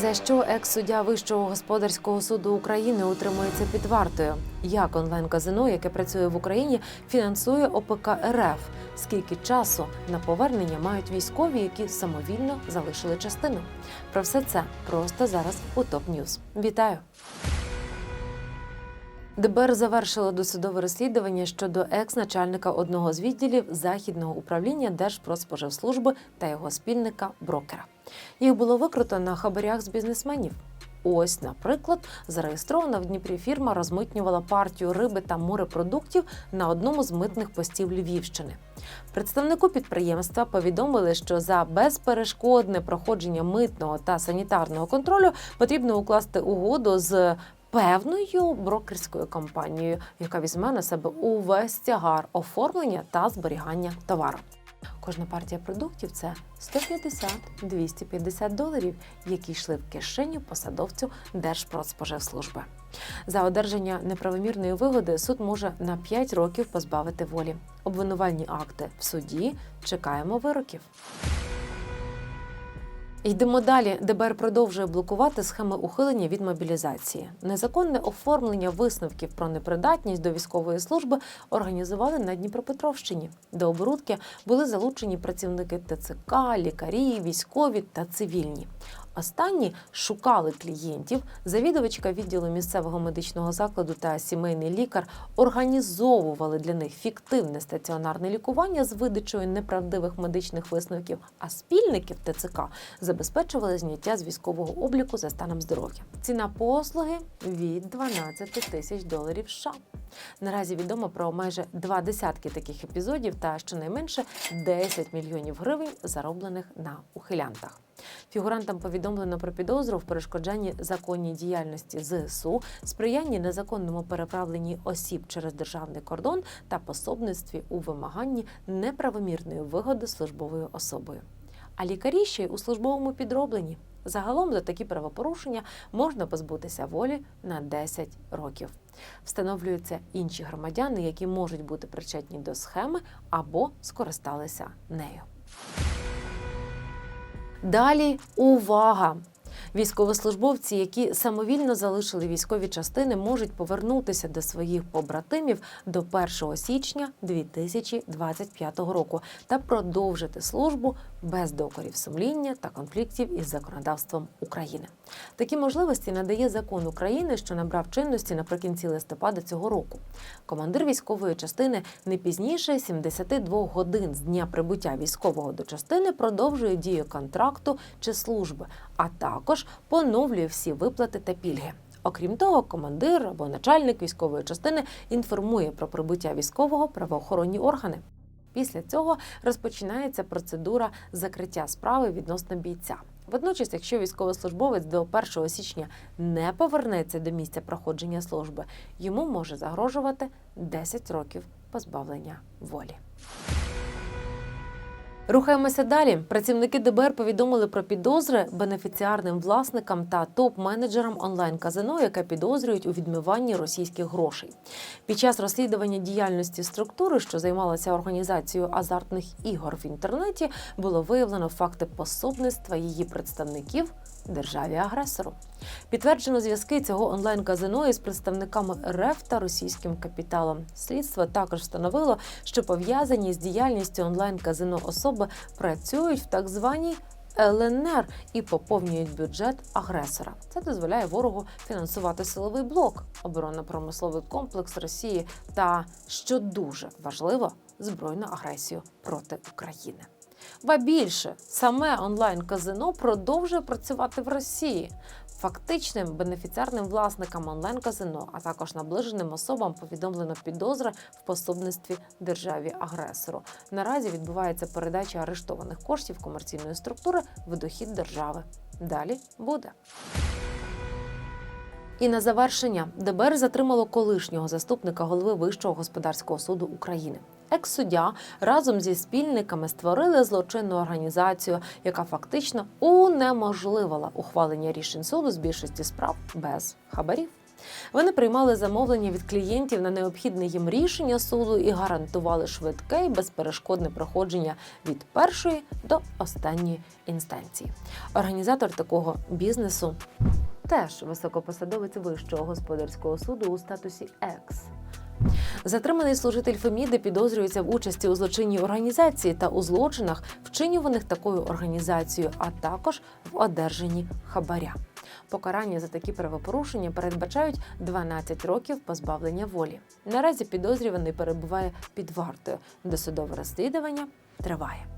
За що екс-суддя Вищого господарського суду України утримується під вартою? Як онлайн-казино, яке працює в Україні, фінансує ОПК РФ? Скільки часу на повернення мають військові, які самовільно залишили частину? Про все це просто зараз у ТОП Ньюз. Вітаю! ДБР завершило досудове розслідування щодо екс-начальника одного з відділів західного управління Держпродспоживслужби та його спільника брокера. Їх було викрито на хабарях з бізнесменів. Ось, наприклад, зареєстрована в Дніпрі фірма розмитнювала партію риби та морепродуктів на одному з митних постів Львівщини. Представнику підприємства повідомили, що за безперешкодне проходження митного та санітарного контролю потрібно укласти угоду з певною брокерською компанією, яка візьме на себе увесь тягар оформлення та зберігання товару. Кожна партія продуктів це 150-250 доларів, які йшли в кишеню посадовцю Держпродспоживслужби. За одержання неправомірної вигоди суд може на 5 років позбавити волі. Обвинувальні акти в суді чекаємо вироків. Йдемо далі. ДБР продовжує блокувати схеми ухилення від мобілізації. Незаконне оформлення висновків про непридатність до військової служби організували на Дніпропетровщині. До оборудки були залучені працівники ТЦК, лікарі, військові та цивільні. Останні шукали клієнтів. Завідувачка відділу місцевого медичного закладу та сімейний лікар організовували для них фіктивне стаціонарне лікування з видачею неправдивих медичних висновків. А спільників ТЦК забезпечували зняття з військового обліку за станом здоров'я. Ціна послуги від 12 тисяч доларів США. Наразі відомо про майже два десятки таких епізодів та щонайменше 10 мільйонів гривень, зароблених на ухилянтах. Фігурантам повідомлено про підозру в перешкоджанні законній діяльності ЗСУ, сприянні незаконному переправленні осіб через державний кордон та пособництві у вимаганні неправомірної вигоди службовою особою. А лікарі ще й у службовому підробленні. Загалом за такі правопорушення можна позбутися волі на 10 років. Встановлюються інші громадяни, які можуть бути причетні до схеми або скористалися нею. Далі увага! Військовослужбовці, які самовільно залишили військові частини, можуть повернутися до своїх побратимів до 1 січня 2025 року та продовжити службу без докорів сумління та конфліктів із законодавством України. Такі можливості надає закон України, що набрав чинності наприкінці листопада цього року. Командир військової частини не пізніше 72 годин з дня прибуття військового до частини продовжує дію контракту чи служби, а також поновлює всі виплати та пільги. Окрім того, командир або начальник військової частини інформує про прибуття військового правоохоронні органи. Після цього розпочинається процедура закриття справи відносно бійця. Водночас, якщо військовослужбовець до 1 січня не повернеться до місця проходження служби, йому може загрожувати 10 років позбавлення волі. Рухаємося далі. Працівники ДБР повідомили про підозри бенефіціарним власникам та топ-менеджерам онлайн-казино, яке підозрюють у відмиванні російських грошей. Під час розслідування діяльності структури, що займалася організацією азартних ігор в інтернеті, було виявлено факти пособництва її представників державі-агресору. Підтверджено зв'язки цього онлайн-казино із представниками РФ та російським капіталом. Слідство також встановило, що пов'язані з діяльністю онлайн-казино особи працюють в так званій ЛНР і поповнюють бюджет агресора. Це дозволяє ворогу фінансувати силовий блок, оборонно-промисловий комплекс Росії та, що дуже важливо, збройну агресію проти України. Ба більше саме онлайн-казино продовжує працювати в Росії. Фактичним бенефіціарним власникам онлайн-казино, а також наближеним особам повідомлено підозри в пособництві державі-агресору. Наразі відбувається передача арештованих коштів комерційної структури в дохід держави. Далі буде. І на завершення ДБР затримало колишнього заступника голови Вищого господарського суду України. Екс-суддя разом зі спільниками створили злочинну організацію, яка фактично унеможливила ухвалення рішень суду з більшості справ без хабарів. Вони приймали замовлення від клієнтів на необхідне їм рішення суду і гарантували швидке і безперешкодне проходження від першої до останньої інстанції. Організатор такого бізнесу теж високопосадовець вищого господарського суду у статусі екс. Затриманий служитель Феміди підозрюється в участі у злочинній організації та у злочинах, вчинюваних такою організацією, а також в одержанні хабаря. Покарання за такі правопорушення передбачають 12 років позбавлення волі. Наразі підозрюваний перебуває під вартою. Досудове розслідування триває.